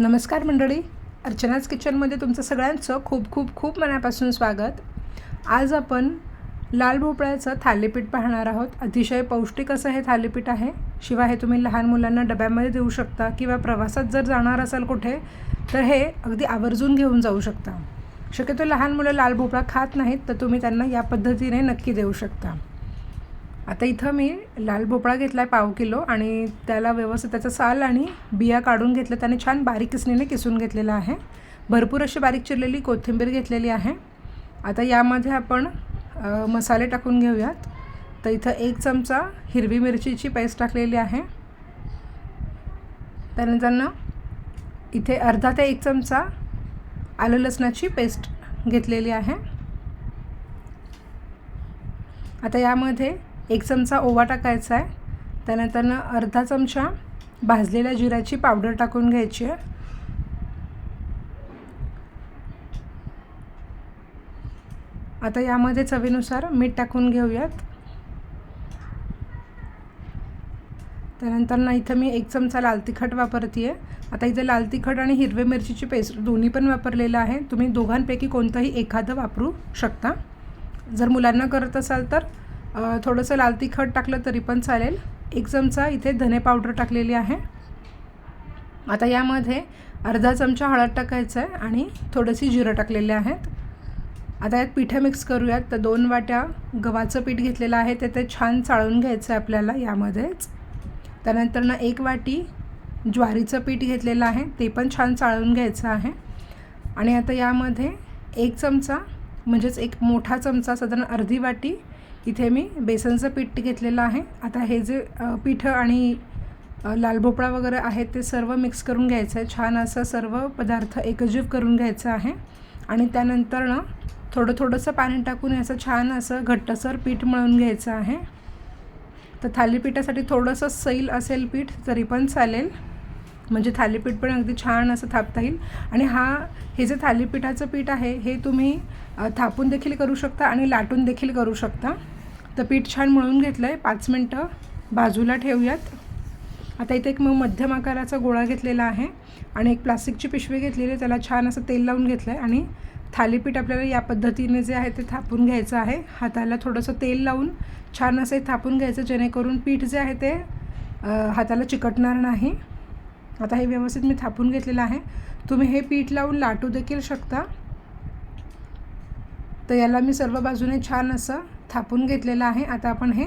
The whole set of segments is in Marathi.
नमस्कार मंडळी. अर्चनाच किचनमध्ये तुमचं सगळ्यांचं खूप खूप खूप मनापासून स्वागत. आज आपण लाल भोपळ्याचं थालीपीठ पाहणार आहोत. अतिशय पौष्टिक असं हे थालीपीठ आहे. शिवाय हे तुम्ही लहान मुलांना डब्यामध्ये देऊ शकता किंवा प्रवासात जर जाणार असाल कुठे तर हे अगदी आवर्जून घेऊन जाऊ शकता. शक्यतो लहान मुलं लाल भोपळा खात नाहीत तर तुम्ही त्यांना या पद्धतीने नक्की देऊ शकता. आता इथं मी लाल भोपळा घेतला आहे पाव किलो आणि त्याला व्यवस्थित त्याचा साल आणि बिया काढून घेतलं. त्याने छान बारीक किसणीने किसून घेतलेलं आहे. भरपूर अशी बारीक चिरलेली कोथिंबीर घेतलेली आहे. आता यामध्ये आपण मसाले टाकून घेऊयात. तर इथं एक चमचा हिरवी मिरचीची पेस्ट टाकलेली आहे. त्यानंतरनं इथे अर्धा ते एक चमचा आलं लसणाची पेस्ट घेतलेली आहे. आता यामध्ये एक चमचा ओवा टाकायचा आहे. त्यानंतर ना अर्धा चमचा भाजलेल्या जिऱ्याची पावडर टाकून घ्यायची आहे. आता यामध्ये चवीनुसार मीठ टाकून घेऊयात. त्यानंतर ना इथं मी एक चमचा लाल तिखट वापरते आहे आता इथे लाल तिखट आणि हिरवे मिरचीची पेस्ट दोन्ही पण वापरलेलं आहे. तुम्ही दोघांपैकी कोणतंही एखादं वापरू शकता. जर मुलांना करत असाल तर थोडंसं लाल तिखट टाकलं तरी पण चालेल. एक चमचा इथे धने पावडर टाकलेली आहे. आता यामध्ये अर्धा चमचा हळद टाकायचं आहे आणि थोडंशी जिरं टाकलेले आहेत. आता यात पिठं मिक्स करूयात. तर दोन वाट्या गव्हाचं पीठ घेतलेलं आहे. ते ते छान चाळून घ्यायचं आहे आपल्याला यामध्येच. त्यानंतर ना एक वाटी ज्वारीचं पीठ घेतलेलं आहे. ते पण छान चाळून घ्यायचं आहे. आणि आता यामध्ये एक चमचा म्हणजेच एक मोठा चमचा साधारण अर्धी वाटी इथे मी बेसनचं पीठ घेतलेलं आहे. आता हे जे अ, पिठं आणि लाल भोपळा वगैरे आहे ते सर्व मिक्स करून घ्यायचं आहे छान असं सर्व पदार्थ एकजीव करून घ्यायचं आहे. आणि त्यानंतर ना थोडं थोडंसं पाणी टाकून याचं छान असं घट्टसर पीठ मळून घ्यायचं आहे. तर थालीपीठासाठी थोडंसं सैल असेल पीठ तरी पण चालेल. म्हणजे थालीपीठ पण अगदी छान असं थापता येईल. आणि हा हे जे थालीपीठाचं पीठ आहे हे तुम्ही थापून देखील करू शकता आणि लाटून देखील करू शकता. तर पीठ छान मळून घेतलं आहे पाच मिनटं बाजूला ठेवूयात. आता इथे एक मग मध्यम आकाराचा गोळा घेतलेला आहे. आणि एक प्लास्टिकची पिशवी घेतलेली आहे. त्याला छान असं तेल लावून घेतलं आहे आणि थालीपीठ आपल्याला या पद्धतीने जे आहे ते थापून घ्यायचं आहे. हाताला थोडंसं तेल लावून छान असं थापून घ्यायचं जेणेकरून पीठ जे आहे ते हाताला चिकटणार नाही. आता हे व्यवस्थित मी थापून घेतलेलं आहे. तुम्ही हे पीठ लावून लाटू देखील शकता. तर याला मी सर्व बाजूने छान असं थापून घेतलेलं आहे. आता आपण हे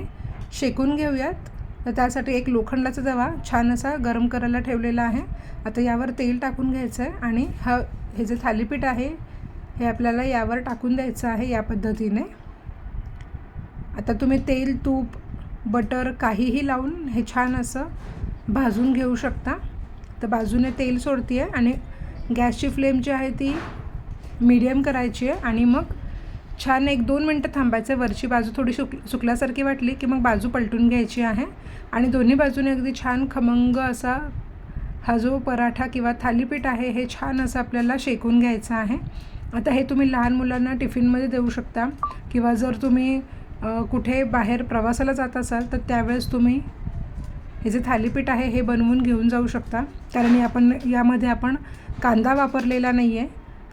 शेकून घेऊयात. तर त्यासाठी एक लोखंडाचा तवा छान असा गरम करायला ठेवलेला आहे. आता यावर तेल टाकून घ्यायचं आहे आणि हा हे जे थालीपीठ आहे हे आपल्याला यावर टाकून द्यायचं आहे या पद्धतीने. आता तुम्ही तेल तूप बटर काहीही लावून हे छान असं भाजून घेऊ शकता. तर बाजूने तेल सोडती आहे आणि गॅसची फ्लेम जी आहे ती मीडियम करायची आहे. आणि मग छान एक दोन मिनटं थांबायचं. वरची बाजू थोडी सुक सुकल्यासारखी वाटली की मग बाजू पलटून घ्यायची आहे. आणि दोन्ही बाजूने अगदी छान खमंग असा हा जो पराठा किंवा थालीपीठ आहे हे छान असं आपल्याला शेकून घ्यायचं आहे. आता हे तुम्ही लहान मुलांना टिफिनमध्ये देऊ शकता. किंवा जर तुम्ही कुठे बाहेर प्रवासाला जात असाल तर त्यावेळेस तुम्ही हे जे थालीपीठ आहे हे बनवून घेऊन जाऊ शकता. कारण आपण यामध्ये आपण कांदा वापरलेला नाही आहे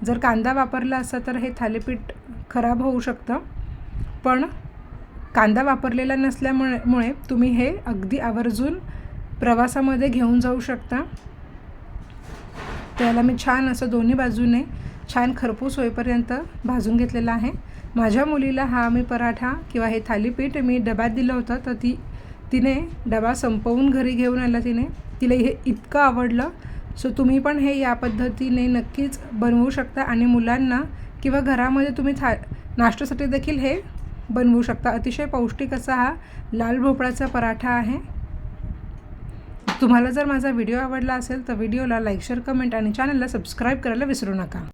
जर कांदा वापरला असता तर हे थालीपीठ खराब होऊ शकतं. पण कांदा वापरलेला नसल्यामुळे मुळे तुम्ही हे अगदी आवर्जून प्रवासामध्ये घेऊन जाऊ शकता. त्याला मी छान असं दोन्ही बाजूने छान खरपूस होईपर्यंत भाजून घेतलेला आहे. माझ्या मुलीला हा मी पराठा किंवा हे थालीपीठ मी डब्यात दिलं होतं तर ती तिने डबा संपवून घरी घेऊन आला तिने. तिला हे इतकं आवडलं. सो तुम्ही पण हे या पद्धतीने नक्कीच बनवू शकता आणि मुलांना किंवा घरामध्ये तुम्ही था नाश्त्यासाठी देखील हे बनवू शकता. अतिशय पौष्टिक असा हा लाल भोपळाचा पराठा आहे. तुम्हाला जर माझा व्हिडिओ आवडला असेल तर व्हिडिओला लाईक शेअर कमेंट आणि चॅनलला सबस्क्राईब करायला विसरू नका.